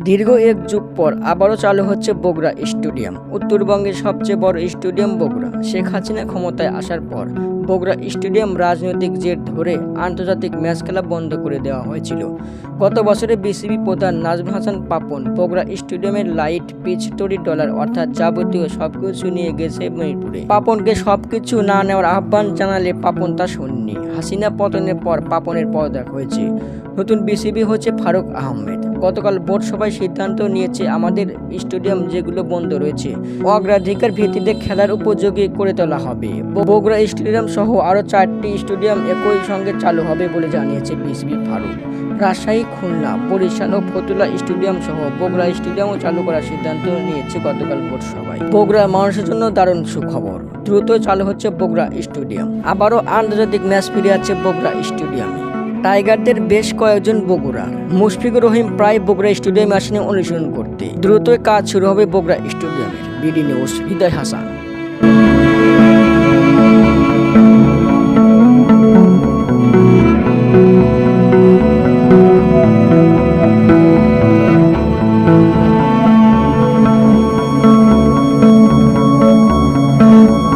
দীর্ঘ এক যুগ পর আবারও চালু হচ্ছে বগুড়া স্টেডিয়াম, উত্তরবঙ্গের সবচেয়ে বড় স্টেডিয়াম বগুড়া। শেখ হাসিনা ক্ষমতায় আসার পর বগুড়া স্টেডিয়াম রাজনৈতিক জের ধরে আন্তর্জাতিক ম্যাচ খেলা বন্ধ করে দেওয়া হয়েছিল। গত বছরে বিসিবি প্রধান নাজমুল হাসান পাপন বগুড়া স্টেডিয়ামের লাইট, পিচ, তড়ি, ডলার অর্থাৎ যাবতীয় সবকিছু নিয়ে গেছে মিরপুরে পাপনকে সবকিছু না নেওয়ার আহ্বান জানালে পাপন তা শুননি। হাসিনা পতনের পর পাপনের পদত্যাগ হয়েছে। নতুন বিসিবি হচ্ছে ফারুক আহমেদ। গতকাল বোর্ড সভায় সিদ্ধান্ত নিয়েছে আমাদের স্টেডিয়াম যেগুলো বন্ধ রয়েছে। অগ্রাধিকার ভিত্তিতে খেলার উপযোগী করে তোলা হবে। বগুড়া স্টেডিয়াম সহ আরও চারটি স্টেডিয়াম একই সঙ্গে চালু হবে বলে জানিয়েছে বিসিবি ফারুক। রাজশাহী, খুলনা, বরিশাল ও ফতুলা স্টেডিয়াম সহ বগুড়া স্টেডিয়ামও চালু করার সিদ্ধান্ত নিয়েছে গতকাল বোর্ড সভায়। বগুড়ার মানুষের জন্য দারুণ সুখবর। দ্রুত চালু হচ্ছে বগুড়া স্টেডিয়াম। আবারও আন্তর্জাতিক ম্যাচ ফিরে আছে বগুড়া স্টেডিয়ামে। টাইগারদের বেশ কয়েকজন বগুড়া। মুশফিকুর রহিম প্রায় বগুড়া স্টেডিয়ামে আসেন অনুশীলন করতে। দ্রুতই কাজ শুরু হবে বগুড়া স্টেডিয়ামের। BD news, Hridoy Hasan.